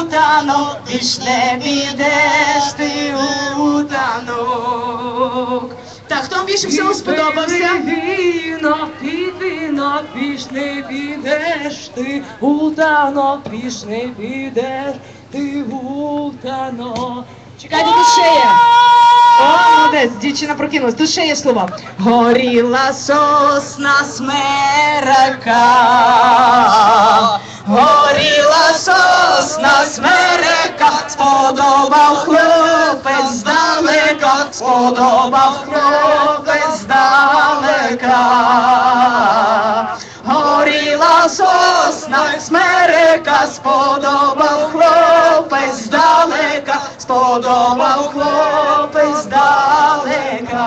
у танок, ти ж не підеш ти у танок. Так, хто вам більше всього сподобався? Віно, підвіно, піш не підеш ти, у танок піш не підеш, ти у танок. Чекайте, тут ще є. О, молодець, дівчина прокинулась. Тут ще є слова. Горіла сосна смерека. Горіла сосна смерека. Сподобав хлопець здалека. Сподобав хлопець здалека. Горіла сосна смерека, сподобав хлопець здалека, сподобав хлопець здалека.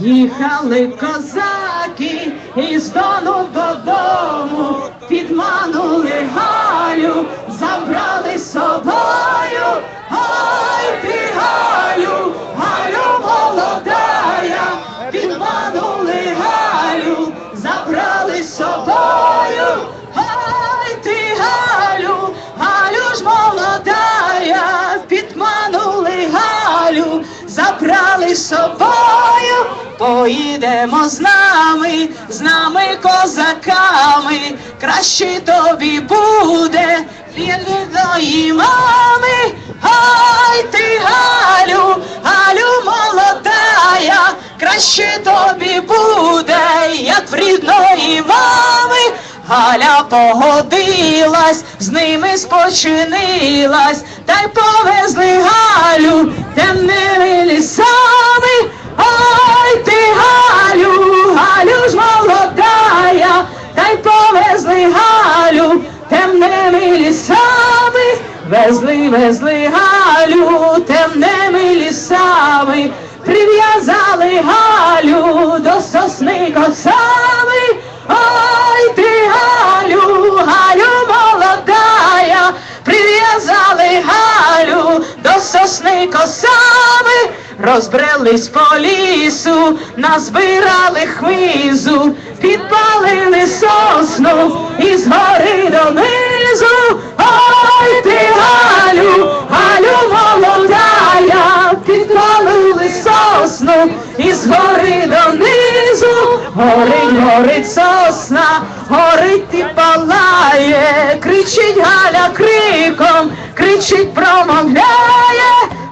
Їхали козаки із дону додому, підманули Галю, забрали з собою, поїдемо з нами, з нами козаками, краще тобі буде від рідної мами. Ай ти Галю, Галю молодая, краще тобі буде, як в рідної мами. Галя погодилась, з ними спочинилась, та й повезли Галю темними лісами. Ай ти Галю, Галю ж молодая, та й повезли Галю темними лісами. Везли, везли Галю темними лісами, прив'язали Галю до сосни косами. Ай ти Галю, Галю молодая, прив'язали Галю до сосни косами, розбрелись по лісу, назбирали хмизу, підпалили сосну і згори донизу. Ай ти Галю, Галю молодая, підпалили сосну і згори донизу. Горить, горить сосна, горить і палає, кричить Галя криком, кричить, промовляє.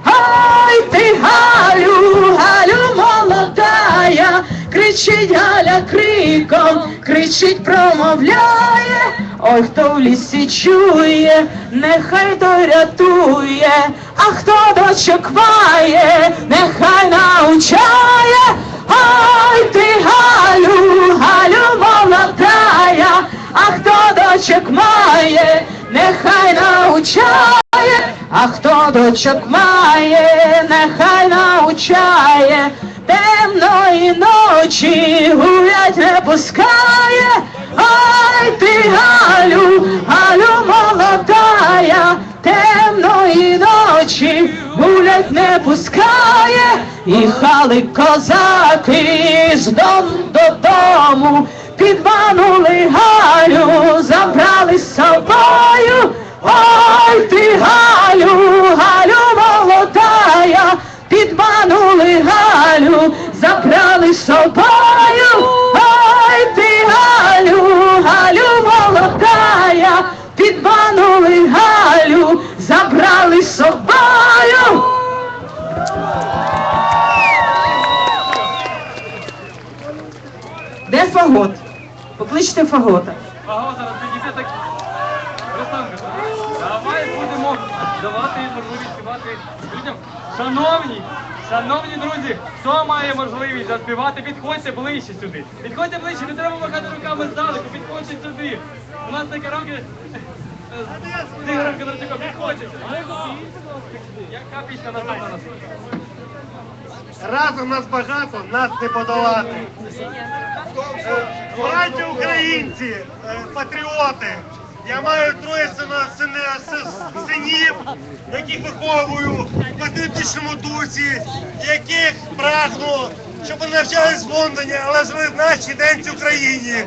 Ай ти Галю, Галю молодая, кричить Галя криком, кричить, промовляє. Ой, хто в лісі чує, нехай то рятує, а хто дочок має, нехай научає. Ай ти Галю, Галю молодая, а хто дочок має, нехай научає, а хто дочок має, нехай научає, темної ночі гулять не пускає. Ай ти Галю, Галю молодая, темної ночі гулять не пускає, їхали козаки з дом додому, підманули Галю, забрали з собою. Ай ти Галю, Галю молодая, підманули Галю, забрали з собою. Собою. Де фагот? Покличте фагота. Ага, зараз підійде так. Давай будемо давати можливість співати людям. Шановні, шановні друзі, хто має можливість заспівати, підходьте ближче сюди. Підходьте ближче, не треба махати руками здалеку, підходьте сюди. У нас на караоке з Ігорем підходять. Яка пісня наступна нас? Разом нас багато, нас не подолати. Браті українці, е, патріоти. Я маю троє сина- сини- синів, яких виховую в патріотичному дусі, яких прагну, щоб вони навчались в Лондоні, але жили в нашій денці Україні.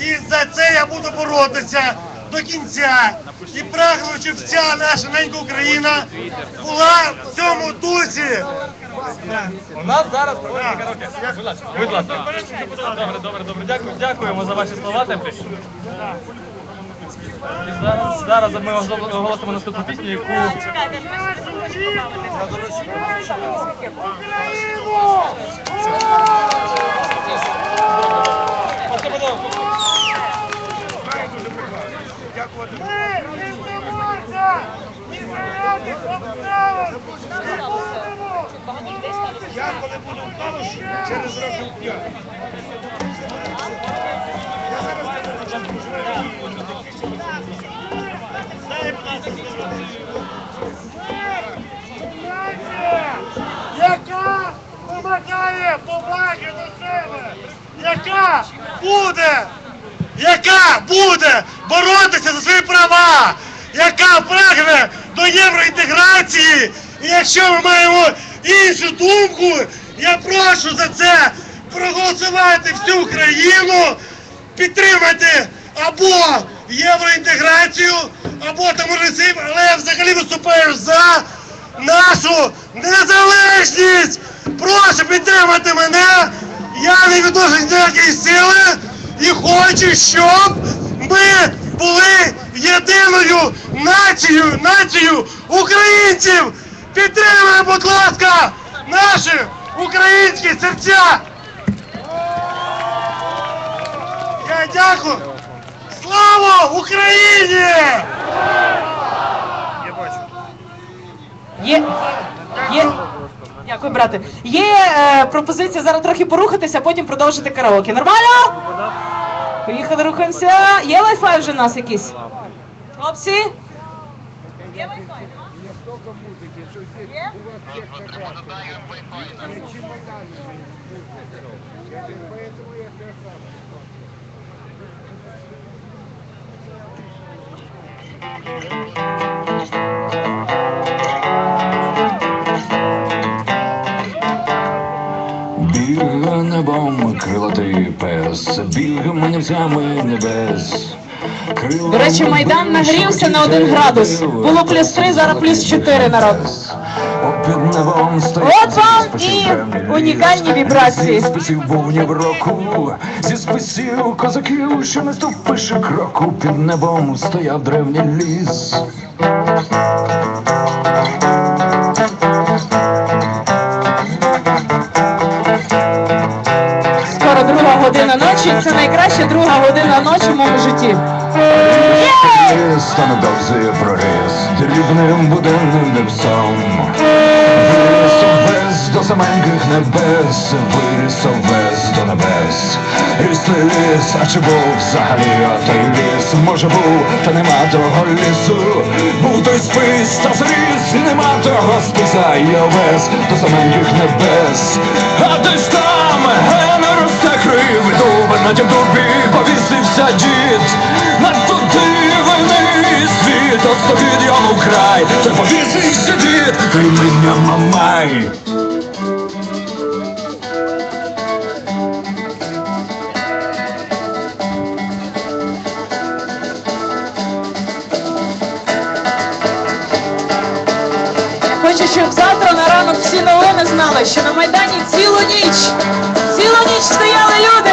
І за це я буду боротися до кінця. І прагну, щоб вся наша ненька Україна була в цьому дусі. У нас зараз проводиться караоке. Будь ласка. Добре, добре, добре. Дякую, дякуємо за ваші слова теплі. І зараз, зараз ми оголосимо наступну пісню, яку Я коли буду в Калуші, через років п'ять. Я зараз яка вимагає поваги до себе, яка буде, яка буде боротися за свої права, яка прагне до євроінтеграції. І якщо ми маємо іншу думку, я прошу за це проголосувати всю країну, підтримати або євроінтеграцію, або тамурисів, але я взагалі виступаю за нашу незалежність. Прошу підтримати мене. Я не відношусь ніякої сили і хочу, щоб ми були єдиною нацією, нацією українців. Підтримуємо, будь ласка, наші українські серця. Я дякую. Слава Україні! Я бачу. Є. Є. Дякую, брате. Є е, пропозиція зараз трохи порухатися, а потім продовжити караоке. Нормально? Поїхали, рухаємося. Є Wi-Fi вже у нас якийсь? Хлопці? Біг небом крилатий пес, біг манівцями небес. До речі, Майдан нагрівся на один градус. Було плюс три, зараз плюс чотири, народ. От вам і унікальні вібрації. Зі списів бувнів року, зі списів козаків, що не ступиш кроку, під небом стояв древній ліс. Найкраща друга година ночі в моєму житті. Стане довзий проріс, дрібним буденним небесом. Виріс овес до саменьких небес, виріс овес до небес. Той ліс, а чи був взагалі той ліс? Може був, та нема того лісу. Був той спис, та зріс, нема того списа, і овес до саменьких небес. А десь там, ген росте кривий дуб, на тім повісився дід. Над туди вини світ, остоїть йому край, та повісився дід, мене мамай. Хочу, щоб завтра на ранок всі новини знали, що на Майдані цілу ніч, цілу ніч стояли люди.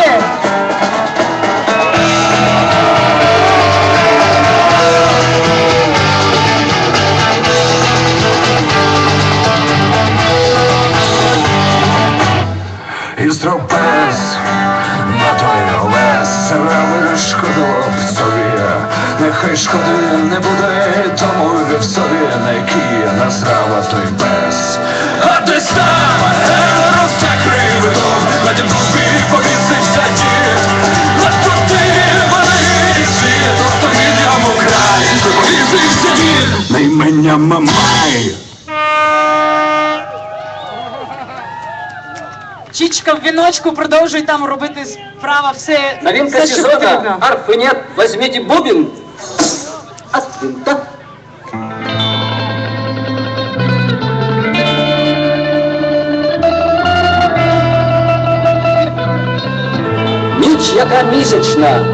пісня Мамай. Чічка в віночку продовжуй там робити справа все. Новинка все, що сезона. потрібно. Арфы нет. Возьмите бубен. От винта. Ніч, яка місячна.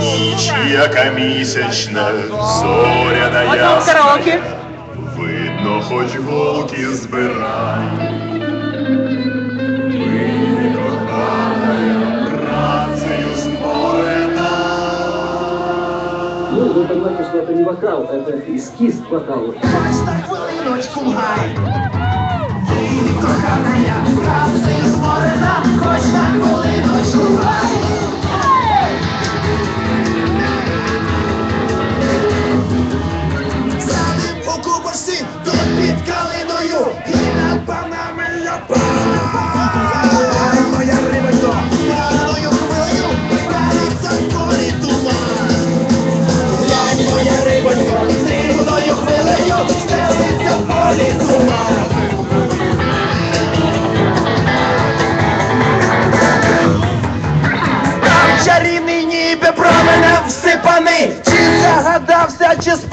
Ніч, яка місячна, зоряна Одному ясна, караоке. видно, хоч голки збирай. Ви, кохана, працею зморена. Ну, вы понимаете, что это не вокал, это эскиз к вокалу. У загадався, чи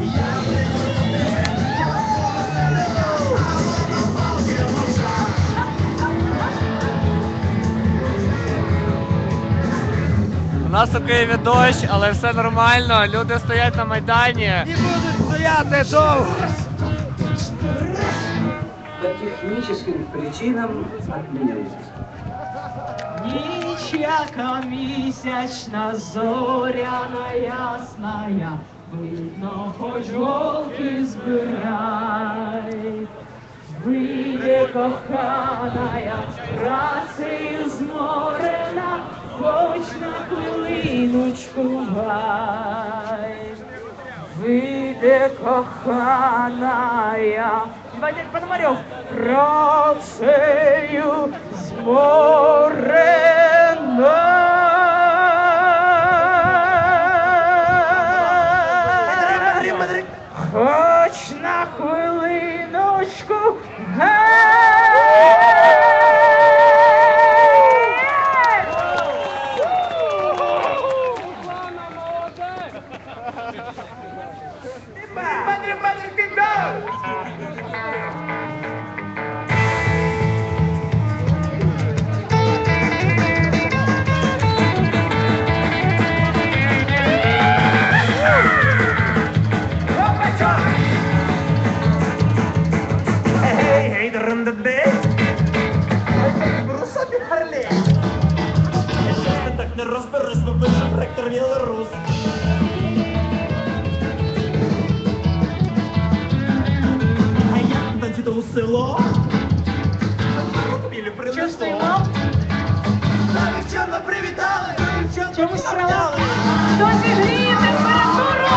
У нас у Києві дощ, але все нормально. Люди стоять на майдані. і будуть стояти довго. По техническим причинам отменяется. Ніч яка місячна, зоряна ясная, видно, хоч голки збирай. Вийде коханая, працею зморена, хоч на хвилиночку гай. Вийде коханая. Давайте, Пономарев. Працею зморена. Хвилиночку. Принесло. Дівчата привітали, дівчата постріляли. Хто зігріє температуру?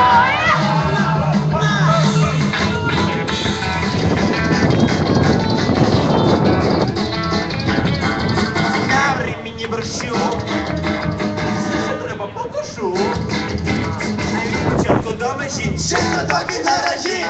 Борщу. Все треба покушу. А від початку ще тобі.